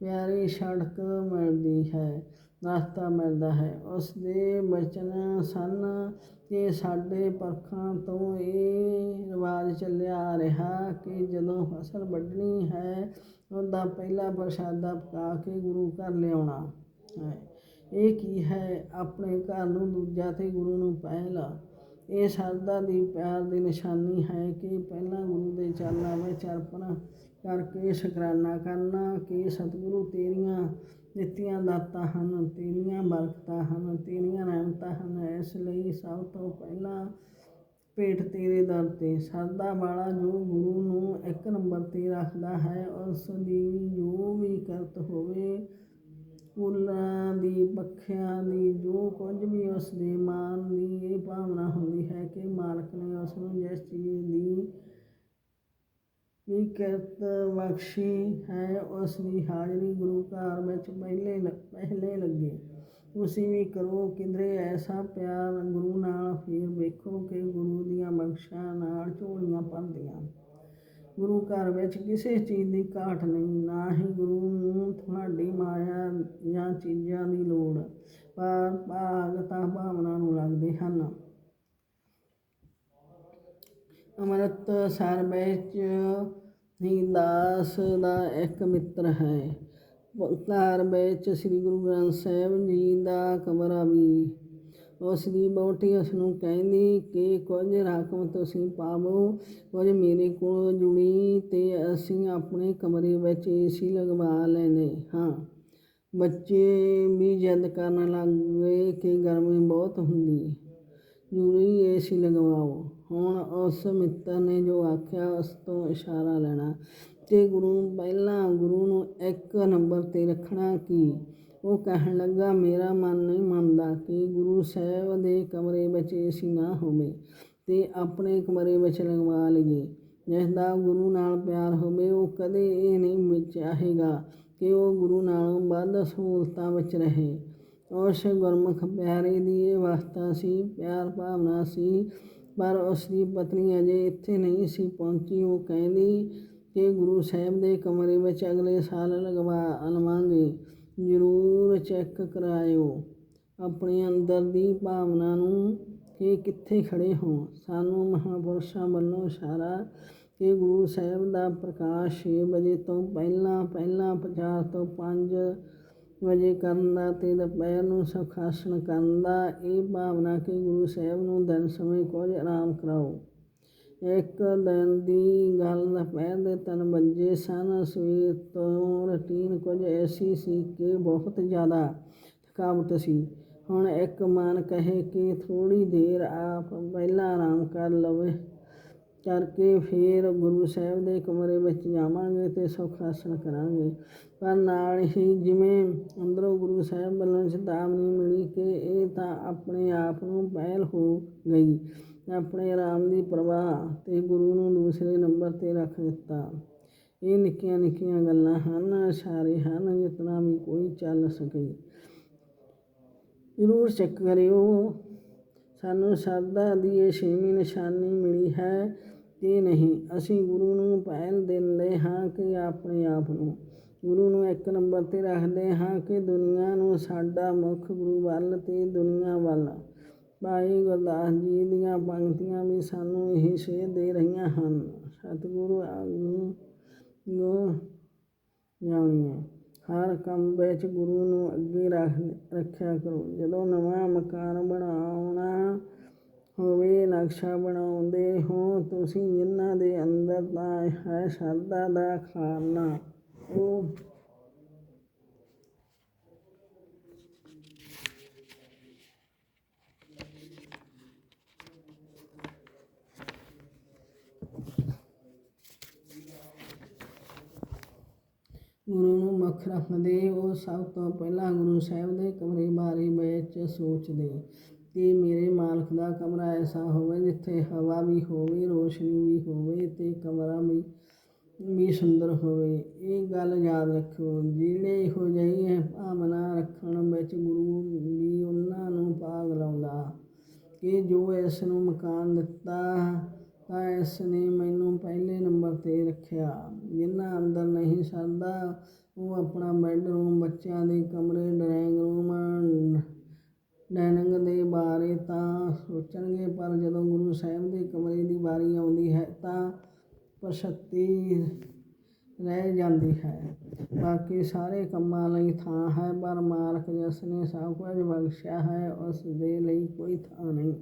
ਪਿਆਰੀ ਸੜਕ ਮਿਲਦੀ ਹੈ। ਰਸਤਾ ਮਿਲਦਾ ਹੈ। ਉਸ ਦੇ ਬਚਨ ਸਨ ਕਿ ਸਾਡੇ ਪਰਖਾਂ ਤੋਂ ਇਹ ਰਿਵਾਜ ਚੱਲਿਆ ਆ ਰਿਹਾ ਕਿ ਜਦੋਂ ਫਸਲ ਵੱਢਣੀ ਹੈ, ਉਹਦਾ ਪਹਿਲਾ ਪ੍ਰਸ਼ਾਦਾ ਪਕਾ ਕੇ ਗੁਰੂ ਘਰ ਲਿਆਉਣਾ ਹੈ। ਇਹ ਕੀ ਹੈ? ਆਪਣੇ ਘਰ ਨੂੰ ਦੂਜਾ ਤੇ ਗੁਰੂ ਨੂੰ ਪਹਿਲਾ। ਇਹ ਸਰਦਾ ਦੀ ਪਿਆਰ ਦੀ ਨਿਸ਼ਾਨੀ ਹੈ ਕਿ ਪਹਿਲਾਂ ਗੁਰੂ ਦੇ ਚਰਨਾਂ ਵਿੱਚ ਅਰਪਣ ਕਰਕੇ ਸ਼ੁਕਰਾਨਾ ਕਰਨਾ ਕਿ ਸਤਿਗੁਰੂ ਤੇਰੀਆਂ ਦਿੱਤੀਆਂ ਦਾਤਾਂ ਹਨ, ਤੇਰੀਆਂ ਬਰਕਤਾਂ ਹਨ, ਤੇਰੀਆਂ ਰਹਿਮਤਾਂ ਹਨ। ਇਸ ਲਈ ਸਭ ਤੋਂ ਪਹਿਲਾਂ ਭੇਟ ਤੇਰੇ ਦਰ ਤੇ। ਸਰਦਾ ਵਾਲਾ ਜੋ ਗੁਰੂ ਨੂੰ ਇੱਕ ਨੰਬਰ ਤੇ ਰੱਖਦਾ ਹੈ, ਉਸ ਦੀ ਜੋ ਵੀ ਕਰਤ ਹੋਵੇ, ਫੁੱਲਾਂ ਦੀ, ਪੱਖਿਆਂ ਦੀ, ਜੋ ਕੁਝ ਵੀ ਉਸ ਦੇ ਮਾਨ ਦੀ ਇਹ ਭਾਵਨਾ ਹੁੰਦੀ ਹੈ ਕਿ ਮਾਲਕ ਨੇ ਉਸ ਨੂੰ ਜਿਸ ਚੀਜ਼ ਦੀ ਵੀ ਕਿਰਤ ਬਖਸ਼ੀ ਹੈ, ਉਸ ਦੀ ਹਾਜ਼ਰੀ ਗੁਰੂ ਘਰ ਵਿੱਚ ਪਹਿਲੇ ਲ- ਪਹਿਲੇ ਲੱਗੇ। ਤੁਸੀਂ ਵੀ ਕਰੋ ਕਿਧਰੇ ਐਸਾ ਪਿਆਰ, ਗੁਰੂ ਨਾਲ ਫਿਰ ਵੇਖੋ ਕਿ ਗੁਰੂ ਦੀਆਂ ਬਖਸ਼ਾਂ ਨਾਲ ਝੋਲੀਆਂ ਭਰਦੀਆਂ। ਗੁਰੂ ਘਰ ਵਿੱਚ ਕਿਸੇ ਚੀਜ਼ ਦੀ ਘਾਟ ਨਹੀਂ, ਨਾ ਹੀ ਗੁਰੂ ਨੂੰ ਤੁਹਾਡੀ ਮਾਇਆ ਜਾਂ ਚੀਜ਼ਾਂ ਦੀ ਲੋੜ, ਪਰ ਭਾਗ ਤਾਂ ਭਾਵਨਾ ਨੂੰ ਲੱਗਦੇ ਹਨ। ਅੰਮ੍ਰਿਤਸਰ ਵਿੱਚ ਹੀ ਦਾਸ ਦਾ ਇੱਕ ਮਿੱਤਰ ਹੈ। ਘਰ ਵਿੱਚ ਸ੍ਰੀ ਗੁਰੂ ਗ੍ਰੰਥ ਸਾਹਿਬ ਜੀ ਦਾ ਕਮਰਾ ਵੀ। ਉਸ ਦੀ ਬੋਟੀ ਉਸ ਨੂੰ ਕਹਿੰਦੀ ਕਿ ਕੁਝ ਰਕਮ ਤੁਸੀਂ ਪਾਵੋ, ਕੁਝ ਮੇਰੇ ਕੋਲ ਜੁੜੀ ਤੇ ਅਸੀਂ ਆਪਣੇ ਕਮਰੇ ਵਿੱਚ ਏਸੀ ਲਗਵਾ ਲੈਨੇ ਹਾਂ। ਬੱਚੇ ਵੀ ਜਿੱਦ ਕਰਨ ਲੱਗ ਗਏ ਕਿ ਗਰਮੀ ਬਹੁਤ ਹੁੰਦੀ। ਜੁੜੀ ਏਸੀ ਲਗਵਾਓ। ਹੁਣ ਉਸ ਮਿੱਤਰ ਨੇ ਜੋ ਆਖਿਆ, ਉਸ ਤੋਂ ਇਸ਼ਾਰਾ ਲੈਣਾ। ਤੇ ਗੁਰੂ ਨੂੰ ਪਹਿਲਾਂ ਗੁਰੂ ਨੂੰ ਇੱਕ ਨੰਬਰ ਤੇ ਰੱਖਣਾ ਕੀ? ਉਹ ਕਹਿਣ ਲੱਗਾ, ਮੇਰਾ ਮਨ ਨਹੀਂ ਮੰਨਦਾ ਕਿ ਗੁਰੂ ਸਾਹਿਬ ਦੇ ਕਮਰੇ ਵਿੱਚ ਏਸੀ ਨਾ ਹੋਵੇ ਤੇ ਆਪਣੇ ਕਮਰੇ ਵਿੱਚ ਲਗਵਾ ਲਈਏ। ਜਿਸ ਦਾ ਗੁਰੂ ਨਾਲ ਪਿਆਰ ਹੋਵੇ, ਉਹ ਕਦੇ ਇਹ ਨਹੀਂ ਚਾਹੇਗਾ ਕਿ ਉਹ ਗੁਰੂ ਨਾਲੋਂ ਵੱਧ ਸਹੂਲਤਾਂ ਵਿੱਚ ਰਹੇ। ਉਸ ਗੁਰਮੁਖ ਪਿਆਰੇ ਦੀ ਇਹ ਅਵਸਥਾ ਸੀ, ਪਿਆਰ ਭਾਵਨਾ ਸੀ ਪਰ ਉਸ ਦੀ ਪਤਨੀ ਅਜੇ ਇੱਥੇ ਨਹੀਂ ਸੀ ਪਹੁੰਚੀ। ਉਹ ਕਹਿੰਦੀ ਕਿ ਗੁਰੂ ਸਾਹਿਬ ਦੇ ਕਮਰੇ ਵਿੱਚ ਅਗਲੇ ਸਾਲ ਲਗਵਾ ਲਵਾਂਗੇ ਜ਼ਰੂਰ ਚੈੱਕ ਕਰਾਇਓ। ਆਪਣੇ ਅੰਦਰ ਦੀ ਭਾਵਨਾ ਨੂੰ ਕਿ ਕਿੱਥੇ ਖੜੇ ਹੋ। ਸਾਨੂੰ ਮਹਾਂਪੁਰਸ਼ਾਂ ਵੱਲੋਂ ਇਸ਼ਾਰਾ ਕਿ ਗੁਰੂ ਸਾਹਿਬ ਦਾ ਪ੍ਰਕਾਸ਼ 6 ਵਜੇ ਤੋਂ ਪਹਿਲਾਂ ਪਹਿਲਾਂ ਪ੍ਰਚਾਰ ਤੋਂ 5 ਵਜੇ ਕਰਨ ਦਾ ਅਤੇ ਦੁਪਹਿਰ ਨੂੰ ਸੁਖ ਸੁਖਾਸਨ ਕਰਨ ਦਾ ਇਹ ਭਾਵਨਾ ਕਿ ਗੁਰੂ ਸਾਹਿਬ ਨੂੰ ਦਿਨ ਸਮੇਂ ਕੁਝ ਆਰਾਮ ਕਰਾਓ। ਇੱਕ ਦਿਨ ਦੀ ਗੱਲ ਦੁਪਹਿਰ ਦੇ ਤਿੰਨ ਵਜੇ ਸਨ, ਸਵੇਰ ਤੋਂ ਰੁਟੀਨ ਕੁਝ ਐਸੀ ਸੀ ਕਿ ਬਹੁਤ ਜ਼ਿਆਦਾ ਥਕਾਵਟ ਸੀ। ਹੁਣ ਇੱਕ ਮਨ ਕਹੇ ਕਿ ਥੋੜੀ ਦੇਰ ਆਪ ਪਹਿਲਾਂ ਆਰਾਮ ਕਰ ਲਵੇ, ਕਰਕੇ ਫਿਰ ਗੁਰੂ ਸਾਹਿਬ ਦੇ ਕਮਰੇ ਵਿੱਚ ਜਾਵਾਂਗੇ ਤੇ ਸੁਖਾਸਨ ਕਰਾਂਗੇ। ਪਰ ਨਾਲ ਹੀ ਜਿਵੇਂ ਅੰਦਰੋਂ ਗੁਰੂ ਸਾਹਿਬ ਵੱਲੋਂ ਚੇਤਾਵਨੀ ਮਿਲੀ ਕਿ ਇਹ ਤਾਂ ਆਪਣੇ ਆਪ ਨੂੰ ਪਹਿਲ ਹੋ ਗਈ, ਆਪਣੇ ਆਰਾਮ ਦੀ ਪਰਵਾਹ ਤੇ ਗੁਰੂ ਨੂੰ ਦੂਸਰੇ ਨੰਬਰ ਤੇ ਰੱਖ ਦਿੱਤਾ। ਇਹ ਨਿੱਕੀਆਂ ਨਿੱਕੀਆਂ ਗੱਲਾਂ ਹਨ, ਇਸ਼ਾਰੇ ਹਨ, ਜਿਤਨਾ ਵੀ ਕੋਈ ਚੱਲ ਸਕੇ। ਜ਼ਰੂਰ ਚੈੱਕ ਕਰਿਓ। ਸਾਨੂੰ ਸਰਦਾ ਦੀ ਇਹ ਛੇਵੀਂ ਨਿਸ਼ਾਨੀ ਮਿਲੀ ਹੈ ਕਿ ਨਹੀਂ। ਅਸੀਂ ਗੁਰੂ ਨੂੰ ਪਹਿਲ ਦਿੰਦੇ ਹਾਂ ਕਿ ਆਪਣੇ ਆਪ ਨੂੰ। ਗੁਰੂ ਨੂੰ ਇੱਕ ਨੰਬਰ ਤੇ ਰੱਖਦੇ ਹਾਂ ਕਿ ਦੁਨੀਆ ਨੂੰ ਸਾਡਾ ਮੁੱਖ ਗੁਰੂ ਵੱਲ ਅਤੇ ਦੁਨੀਆ ਵੱਲ। ਭਾਈ ਗੁਰਦਾਸ ਜੀ ਦੀਆਂ ਪੰਕਤੀਆਂ ਵੀ ਸਾਨੂੰ ਇਹ ਸੇਧ ਦੇ ਰਹੀਆਂ ਹਨ। ਸਤਿਗੁਰੂ ਆਗੂ ਨੂੰ ਜਾਣੀਏ। ਹਰ ਕੰਮ ਵਿੱਚ ਗੁਰੂ ਨੂੰ ਅੱਗੇ ਰੱਖ, ਰੱਖਿਆ ਕਰੋ। ਜਦੋਂ ਨਵਾਂ ਮਕਾਨ ਬਣਾਉਣਾ ਹੋਵੇ, ਨਕਸ਼ਾ ਬਣਾਉਂਦੇ ਹੋ, ਤੁਸੀਂ ਜਿਨ੍ਹਾਂ ਦੇ ਅੰਦਰ ਤਾਂ ਹੈ, ਸ਼ਰਧਾ ਦਾ ਖਾਨਾ। ਉਹ ਗੁਰੂ ਨੂੰ ਮੁੱਖ ਰੱਖਦੇ, ਉਹ ਸਭ ਤੋਂ ਪਹਿਲਾਂ ਗੁਰੂ ਸਾਹਿਬ ਦੇ ਕਮਰੇ ਬਾਰੇ ਵਿੱਚ ਸੋਚਦੇ, ਕਿ ਮੇਰੇ ਮਾਲਕ ਦਾ ਕਮਰਾ ਐਸਾ ਹੋਵੇ ਜਿੱਥੇ ਹਵਾ ਵੀ ਹੋਵੇ, ਰੋਸ਼ਨੀ ਵੀ ਹੋਵੇ ਤੇ ਕਮਰਾ ਵੀ ਵੀ ਸੁੰਦਰ ਹੋਵੇ, ਇਹ ਗੱਲ ਯਾਦ ਰੱਖਿਓ, ਜਿਹੜੇ ਇਹੋ ਜਿਹੀ ਭਾਵਨਾ ਰੱਖਣ ਵਿੱਚ ਗੁਰੂ ਵੀ ਉਹਨਾਂ ਨੂੰ ਭਾਗ ਲਾਉਂਦਾ। ਕਿ ਜੋ ਇਸ ਨੂੰ ਮਕਾਨ ਦਿੱਤਾ, ਤਾਂ ਇਸ ਨੇ ਮੈਨੂੰ ਪਹਿਲੇ ਨੰਬਰ ਤੇ ਰੱਖਿਆ। ਜਿਨ੍ਹਾਂ ਅੰਦਰ ਨਹੀਂ ਸਰਦਾ, ਉਹ ਆਪਣਾ ਬੈੱਡਰੂਮ, ਬੱਚਿਆਂ ਦੇ ਕਮਰੇ, ਡਰਾਇੰਗ ਰੂਮ, ਡਾਇਨਿੰਗ ਦੇ ਬਾਰੇ ਤਾਂ ਸੋਚਣਗੇ, ਪਰ ਜਦੋਂ ਗੁਰੂ ਸਾਹਿਬ ਦੇ ਕਮਰੇ ਦੀ ਵਾਰੀ ਆਉਂਦੀ ਹੈ, ਤਾਂ ਪਛਤੀ ਰਹਿ ਜਾਂਦੀ ਹੈ। ਬਾਕੀ ਸਾਰੇ ਕੰਮਾਂ ਲਈ ਥਾਂ ਹੈ, ਪਰ ਮਾਲਕ ਜਿਸ ਨੇ ਸਭ ਕੁਝ ਬਖਸ਼ਿਆ ਹੈ, ਉਸ ਦੇ ਲਈ ਕੋਈ ਥਾਂ ਨਹੀਂ।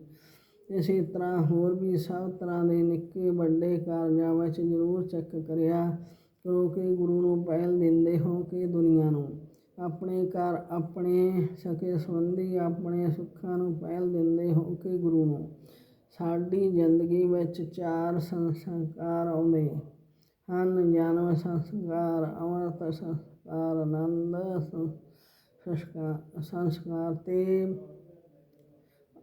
ਇਸੇ ਤਰ੍ਹਾਂ ਹੋਰ ਵੀ ਸਭ ਤਰ੍ਹਾਂ ਦੇ ਨਿੱਕੇ ਵੱਡੇ ਕਾਰਜਾਂ ਵਿੱਚ ਜ਼ਰੂਰ ਚੈੱਕ ਕਰਿਆ ਕਰੋ ਕਿ ਗੁਰੂ ਨੂੰ ਪਹਿਲ ਦਿੰਦੇ ਹੋ ਕਿ ਦੁਨੀਆ ਨੂੰ। ਆਪਣੇ ਘਰ ਆਪਣੇ ਸਕੇ ਸੰਬੰਧੀ ਆਪਣੇ ਸੁੱਖਾਂ ਨੂੰ ਪਹਿਲ ਦਿੰਦੇ ਹੋ ਕਿ ਗੁਰੂ ਨੂੰ। ਸਾਡੀ ਜ਼ਿੰਦਗੀ ਵਿੱਚ ਚਾਰ ਸੰਸਕਾਰ ਆਉਂਦੇ। ਹਨ, ਜਨਮ ਸੰਸਕਾਰ, ਅੰਮ੍ਰਿਤ ਸੰਸਕਾਰ, ਆਨੰਦ ਸੰਸਕਾਰ ਸੰਸਕਾਰ ਤੇ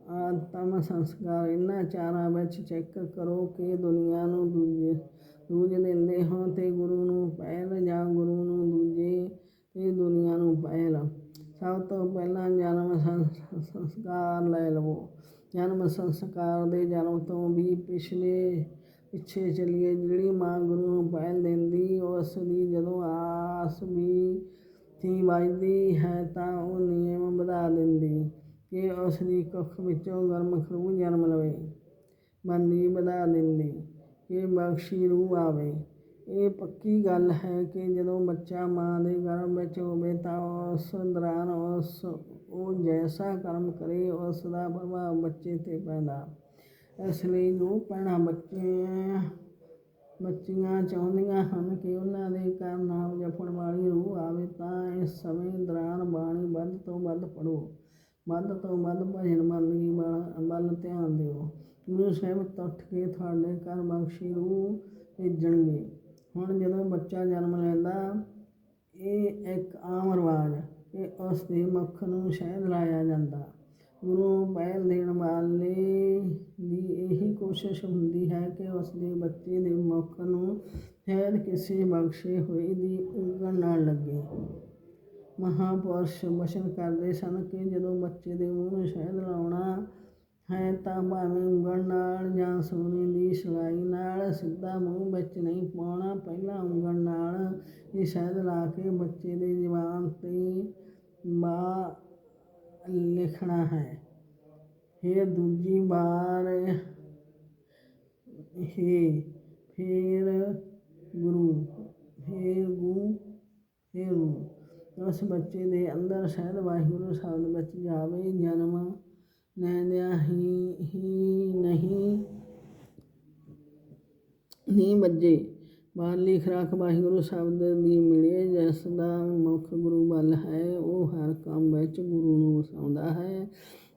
ਆਤਮ ਸੰਸਕਾਰ। ਇਹਨਾਂ ਚਾਰਾਂ ਵਿੱਚ ਚੈੱਕ ਕਰੋ ਕਿ ਦੁਨੀਆ ਨੂੰ ਦੂਜੇ, ਦੂਜ ਦਿੰਦੇ ਹੋ ਤੇ ਗੁਰੂ ਨੂੰ ਪਹਿਲ ਜਾਂ ਗੁਰੂ ਨੂੰ ਦੂਜੇ ਤੇ ਦੁਨੀਆ ਨੂੰ ਪਹਿਲ। ਸਭ ਤੋਂ ਪਹਿਲਾਂ ਜਨਮ ਸੰਸ- ਸੰਸਕਾਰ ਲੈ ਲਵੋ। ਜਨਮ ਸੰਸਕਾਰ ਦੇ ਜਨਮ ਤੋਂ ਵੀ ਪਿਛਲੇ, ਪਿੱਛੇ ਚੱਲੀਏ, ਜਿਹੜੀ ਮਾਂ ਗੁਰੂ ਨੂੰ ਪਹਿਲ ਦਿੰਦੀ ਉਸ ਦੀ ਜਦੋਂ ਆਸ ਵੀ ਥੀ ਵੱਜਦੀ ਹੈ ਤਾਂ ਉਹ ਨਿਯਮ ਵਧਾ ਦਿੰਦੀ ਕਿ ਉਸ ਦੀ ਕੁੱਖ ਵਿੱਚੋਂ ਗਰਮ ਖਰੂ ਜਨਮ ਲਵੇ। ਬੰਦੀ ਵਧਾ ਦਿੰਦੀ ਕਿ ਬਖਸ਼ੀ ਰੂਹ ਆਵੇ। ਇਹ ਪੱਕੀ ਗੱਲ ਹੈ ਕਿ ਜਦੋਂ ਬੱਚਾ ਮਾਂ ਦੇ ਗਰਭ ਵਿੱਚ ਹੋਵੇ ਤਾਂ ਉਸ ਦੌਰਾਨ ਉਸ ਉਹ ਜੈਸਾ ਕਰਮ ਕਰੇ ਉਸ ਦਾ ਪ੍ਰਭਾਵ ਬੱਚੇ ਤੇ ਪੈਂਦਾ। ਇਸ ਲਈ ਜੋ ਭੈਣਾਂ ਬੱਚੇ ਬੱਚੀਆਂ ਚਾਹੁੰਦੀਆਂ ਹਨ ਕਿ ਉਹਨਾਂ ਦੇ ਘਰ ਨਾਮ ਜਪਣ ਵਾਲੀ ਰੂਹ ਆਵੇ, ਤਾਂ ਇਸ ਸਮੇਂ ਦੌਰਾਨ ਬਾਣੀ ਵੱਧ ਤੋਂ ਵੱਧ ਪੜੋ ਵੱਧ ਤੋਂ ਵੱਧ ਭਜਨ ਬੰਦਗੀ ਵੱਲ ਵੱਲ ਧਿਆਨ ਦਿਓ। ਗੁਰੂ ਸਾਹਿਬ ਤੱਠ ਕੇ ਤੁਹਾਡੇ ਘਰ ਬਖਸ਼ੀ ਰੂਹ ਭੇਜਣਗੇ। ਹੁਣ ਜਦੋਂ ਬੱਚਾ ਜਨਮ ਲੈਂਦਾ, ਇਹ ਇੱਕ ਆਮ ਰਿਵਾਜ ਕਿ ਉਸ ਦੇ ਮੁੱਖ ਨੂੰ ਸ਼ਹਿਦ ਲਾਇਆ ਜਾਂਦਾ। ਗੁਰੂ ਨੂੰ ਪਹਿਲ ਦੇਣ ਵਾਲੇ ਦੀ ਇਹੀ ਕੋਸ਼ਿਸ਼ ਹੁੰਦੀ ਹੈ ਕਿ ਉਸ ਦੇ ਬੱਚੇ ਦੇ ਮੁੱਖ ਨੂੰ ਸ਼ਹਿਦ ਕਿਸੇ ਬਖਸ਼ੇ ਹੋਏ ਦੀ ਉਂਗਲ ਨਾਲ ਲੱਗੇ। ਮਹਾਪੁਰਸ਼ ਵਚਨ ਕਰਦੇ ਸਨ ਕਿ ਜਦੋਂ ਬੱਚੇ ਦੇ ਮੂੰਹ ਨੂੰ ਸ਼ਹਿਦ ਲਾਉਣਾ ਹੈ ਤਾਂ ਭਾਵੇਂ ਉਂਗਲ ਨਾਲ ਜਾਂ ਸੋਨੇ ਦੀ ਸਲਾਈ ਨਾਲ ਸਿੱਧਾ ਮੂੰਹ ਵਿੱਚ ਨਹੀਂ ਪਾਉਣਾ, ਪਹਿਲਾਂ ਉਂਗਲ ਨਾਲ ਇਹ ਸ਼ਹਿਦ ਲਾ ਕੇ ਬੱਚੇ ਦੇ ਜਵਾਨ 'ਤੇ ਬਾ ਲਿਖਣਾ ਹੈ। ਫਿਰ ਦੂਜੀ ਵਾਰ ਹੇ, ਫਿਰ ਗੁਰੂ ਫਿਰ ਗੁਰੂ ਫਿਰ ਗੁਰੂ ਉਸ ਬੱਚੇ ਦੇ ਅੰਦਰ ਸ਼ਾਇਦ ਵਾਹਿਗੁਰੂ ਸ਼ਬਦ ਵਿੱਚ ਜਾਵੇ, ਜਨਮ ਲੈਂਦਿਆਂ ਹੀ ਹੀ ਨਹੀਂ ਨਹੀਂ ਵੱਜੇ। ਬਾਹਰਲੀ ਖੁਰਾਕ ਵਾਹਿਗੁਰੂ ਸ਼ਬਦ ਦੀ ਮਿਲੇ ਜਿਸ ਦਾ ਮੁੱਖ ਗੁਰੂ ਬਲ ਹੈ, ਉਹ ਹਰ ਕੰਮ ਵਿੱਚ ਗੁਰੂ ਨੂੰ ਵਸਾਉਂਦਾ ਹੈ।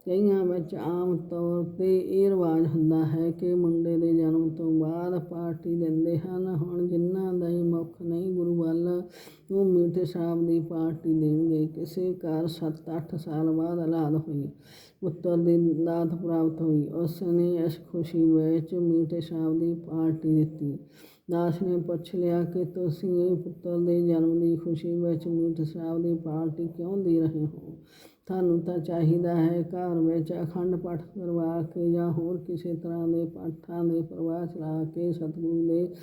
ਕਈਆਂ ਵਿੱਚ ਆਮ ਤੌਰ ਤੇ ਇਹ ਰਿਵਾਜ ਹੁੰਦਾ ਹੈ ਕਿ ਮੁੰਡੇ ਦੇ ਜਨਮ ਤੋਂ ਬਾਅਦ ਪਾਰਟੀ ਦਿੰਦੇ ਹਨ। ਹੁਣ ਜਿਨ੍ਹਾਂ ਦਾ ਹੀ ਮੁੱਖ ਨਹੀਂ, ਗੁਰੂ ਵੱਲ ਉਹ ਮੀਠੇ ਸ਼ਰਾਬ ਦੀ ਪਾਰਟੀ ਦੇਣਗੇ। ਕਿਸੇ ਘਰ 7-8 ਸਾਲ ਬਾਅਦ ਔਲਾਦ ਹੋਈ, ਪੁੱਤਰ ਦੀ ਦਾਤ ਪ੍ਰਾਪਤ ਹੋਈ। ਉਸ ਨੇ ਇਸ ਖੁਸ਼ੀ ਵਿੱਚ ਮੀਠੇ ਸ਼ਰਾਬ ਦੀ ਪਾਰਟੀ ਦਿੱਤੀ। ਦਾਸ ਨੇ ਪੁੱਛ ਲਿਆ ਕਿ ਤੁਸੀਂ ਇਹ ਪੁੱਤਰ ਦੇ ਜਨਮ ਦੀ ਖੁਸ਼ੀ ਵਿੱਚ ਮੀਠ ਸ਼ਰਾਬ ਦੀ ਪਾਰਟੀ ਕਿਉਂ ਦੇ ਰਹੇ ਹੋ? ਤੁਹਾਨੂੰ ਤਾਂ ਚਾਹੀਦਾ ਹੈ ਘਰ ਵਿੱਚ ਅਖੰਡ ਪਾਠ ਕਰਵਾ ਕੇ ਜਾਂ ਹੋਰ ਕਿਸੇ ਤਰ੍ਹਾਂ ਦੇ ਪਾਠਾਂ ਦੇ ਪ੍ਰਵਾਹ ਚਲਾ ਕੇ ਸਤਿਗੁਰੂ ਦੇ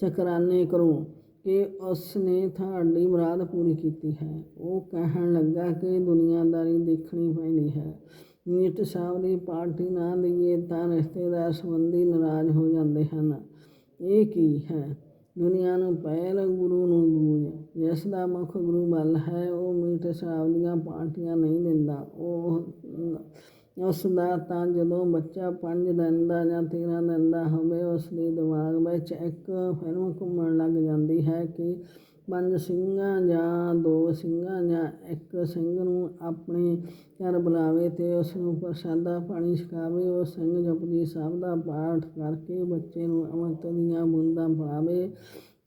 ਸ਼ੁਕਰਾਨੇ ਕਰੋ ਕਿ ਉਸ ਨੇ ਤੁਹਾਡੀ ਮੁਰਾਦ ਪੂਰੀ ਕੀਤੀ ਹੈ। ਉਹ ਕਹਿਣ ਲੱਗਾ ਕਿ ਦੁਨੀਆਦਾਰੀ ਦੇਖਣੀ ਪੈਂਦੀ ਹੈ। ਮੀਟ ਸਾਹਿਬ ਦੀ ਪਾਰਟੀ ਨਾ ਦਈਏ ਤਾਂ ਰਿਸ਼ਤੇਦਾਰ ਸੰਬੰਧੀ ਨਾਰਾਜ਼ ਹੋ ਜਾਂਦੇ ਹਨ। ਇਹ ਕੀ ਹੈ? ਦੁਨੀਆ ਨੂੰ ਪਹਿਲ ਗੁਰੂ ਨੂੰ ਦੂਜ। ਜਿਸ ਦਾ ਮੁੱਖ ਗੁਰੂ ਬਲ ਹੈ, ਉਹ ਮੀਟ ਸ਼ਰਾਬ ਦੀਆਂ ਪਾਰਟੀਆਂ ਨਹੀਂ ਦਿੰਦਾ। ਉਹ ਉਸ ਦਾ ਤਾਂ ਜਦੋਂ ਬੱਚਾ 5 ਦਿਨ ਦਾ ਜਾਂ 13 ਦਿਨ ਦਾ ਹੋਵੇ, ਉਸ ਦੇ ਦਿਮਾਗ ਵਿੱਚ ਇੱਕ ਫਿਲਮ ਘੁੰਮਣ ਲੱਗ ਜਾਂਦੀ ਹੈ ਕਿ ਪੰਜ ਸਿੰਘਾਂ ਜਾਂ ਦੋ ਸਿੰਘਾਂ ਜਾਂ ਇੱਕ ਸਿੰਘ ਨੂੰ ਆਪਣੇ ਘਰ ਬੁਲਾਵੇ ਅਤੇ ਉਸ ਨੂੰ ਪ੍ਰਸ਼ਾਦਾ ਪਾਣੀ ਛਕਾਵੇ। ਉਹ ਸਿੰਘ ਜਪਜੀ ਸਾਹਿਬ ਦਾ ਪਾਠ ਕਰਕੇ ਬੱਚੇ ਨੂੰ ਅੰਮ੍ਰਿਤ ਦੀਆਂ ਬੂੰਦਾਂ ਪਿਲਾਵੇ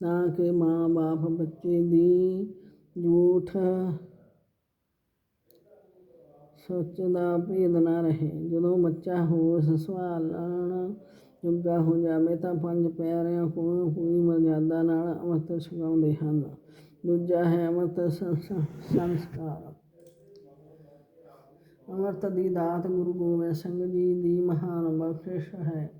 ਤਾਂ ਕਿ ਮਾਂ ਬਾਪ ਬੱਚੇ ਦੀ ਝੂਠ ਸੋਚ ਦਾ ਭੇਦ ਨਾ ਰਹੇ। ਜਦੋਂ ਬੱਚਾ ਹੋਸ਼ ਸੰਭਾਲਣ ਜੋਗਾ ਹੋ ਜਾਵੇ ਤਾਂ ਪੰਜ ਪਿਆਰਿਆਂ ਕੋਲੋਂ ਪੂਰੀ ਮਰਜ਼ਾਦਾ ਨਾਲ ਅੰਮ੍ਰਿਤ ਛਕਾਉਂਦੇ ਹਨ। ਦੂਜਾ ਹੈ ਅੰਮ੍ਰਿਤ ਸੰਸਕਾਰ। ਅੰਮ੍ਰਿਤ ਦੀ ਦਾਤ ਗੁਰੂ ਗੋਬਿੰਦ ਸਿੰਘ ਜੀ ਦੀ ਮਹਾਨ ਬਖਸ਼ਿਸ਼ ਹੈ।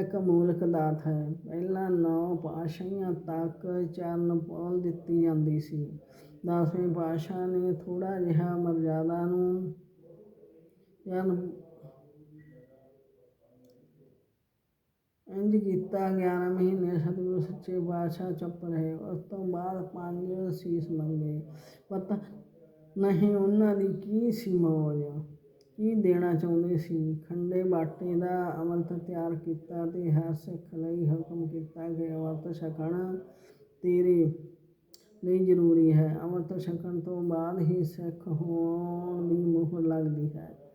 ਇੱਕ ਮੂਲਕ ਦਾਤ ਹੈ। ਪਹਿਲਾਂ ਨੌ ਪਾਸ਼ੀਆਂ ਤੱਕ ਚਰਨ ਪੌਲ ਦਿੱਤੀ ਜਾਂਦੀ ਸੀ। ਦਸਵੇਂ ਪਾਤਸ਼ਾਹ ਨੇ ਥੋੜਾ ਜਿਹਾ ਮਰਜ਼ਾਦਾ ਨੂੰ ਚਰਨ ਇੰਜ ਕੀਤਾ 11 ਮਹੀਨੇ ਸਤਿਗੁਰੂ ਸੱਚੇ ਪਾਤਸ਼ਾਹ ਚੁੱਪ ਰਹੇ। ਉਸ ਤੋਂ ਬਾਅਦ ਪੰਜ ਸੀਸ ਮੰਗੇ। ਪਤਾ, ਨਹੀਂ ਉਹਨਾਂ ਦੀ ਕੀ ਸੀ ਮੌਜ? ਕੀ ਦੇਣਾ ਚਾਹੁੰਦੇ ਸੀ? ਖੰਡੇ ਬਾਟੇ ਦਾ ਅੰਮ੍ਰਿਤ ਤਿਆਰ ਕੀਤਾ ਤੇ ਹਰ ਸਿੱਖ ਲਈ ਹੁਕਮ ਕੀਤਾ ਕਿ ਅੰਮ੍ਰਿਤ ਛਕਣਾ ਤੇਰੇ ਲਈ ਜ਼ਰੂਰੀ ਹੈ। ਅੰਮ੍ਰਿਤ ਛਕਣ ਤੋਂ ਬਾਅਦ ਹੀ ਸਿੱਖ ਹੋਣ ਦੀ ਮੋਹਰ ਲੱਗਦੀ ਹੈ।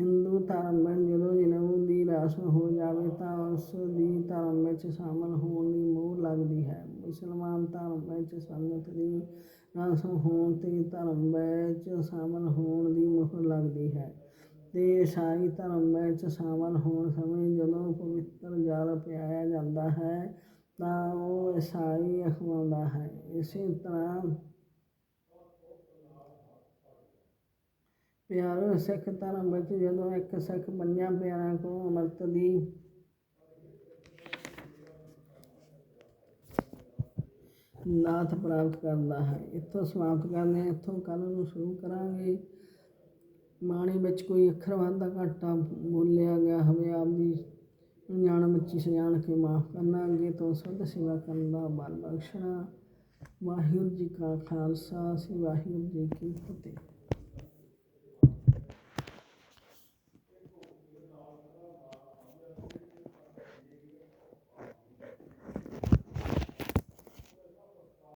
ਹਿੰਦੂ ਧਰਮ ਵਿੱਚ ਜਦੋਂ ਜਨੇਊ ਦੀ ਰਸਮ ਹੋ ਜਾਵੇ ਤਾਂ ਉਸ ਦੀ ਧਰਮ ਵਿੱਚ ਸ਼ਾਮਲ ਹੋਣ ਦੀ ਮੋਹਰ ਲੱਗਦੀ ਹੈ। ਮੁਸਲਮਾਨ ਧਰਮ ਵਿੱਚ ਸੰਗਤ ਦੀ ਰਸਮ ਹੋਣ ਤੇ ਧਰਮ ਵਿੱਚ ਸ਼ਾਮਲ ਹੋਣ ਦੀ ਮੋਹਰ ਲੱਗਦੀ ਹੈ। ਅਤੇ ਈਸਾਈ ਧਰਮ ਵਿੱਚ ਸ਼ਾਮਲ ਹੋਣ ਸਮੇਂ ਜਦੋਂ ਪਵਿੱਤਰ ਜਲ ਪਿਆਇਆ ਜਾਂਦਾ ਹੈ ਤਾਂ ਉਹ ਈਸਾਈ ਅਖਵਾਉਂਦਾ ਹੈ। ਇਸੇ ਤਰ੍ਹਾਂ ਪਿਆਰੋ ਸਿੱਖ ਧਰਮ ਵਿੱਚ ਜਦੋਂ ਇੱਕ ਸਿੱਖ ਪੰਜਾਂ ਪਿਆਰਾਂ ਕੋਲ ਅੰਮ੍ਰਿਤ ਦੀ। ਨਾਥ ਪ੍ਰਾਪਤ ਕਰਦਾ ਹੈ। ਇੱਥੋਂ ਸਮਾਪਤ ਕਰਦੇ ਹਾਂ। ਇੱਥੋਂ ਕੱਲ ਨੂੰ ਸ਼ੁਰੂ ਕਰਾਂਗੇ। ਬਾਣੀ ਵਿੱਚ ਕੋਈ ਅੱਖਰ ਵਾਧਾ ਘਾਟਾ ਬੋਲਿਆ ਗਿਆ ਹੋਵੇ, ਆਪਦੀ ਅਣਜਾਣ ਬੱਚੀ ਸਜਾਣ ਕੇ ਮਾਫ ਕਰਨਾ, ਅੱਗੇ ਤੋਂ ਸੁੱਧ ਸੇਵਾ ਕਰਨ ਦਾ ਬਲ ਬਖਸ਼ਣਾ। ਵਾਹਿਗੁਰੂ ਜੀ ਕਾ ਖਾਲਸਾ, ਸ੍ਰੀ ਵਾਹਿਗੁਰੂ ਜੀ ਕੀ ਫਤਿਹ।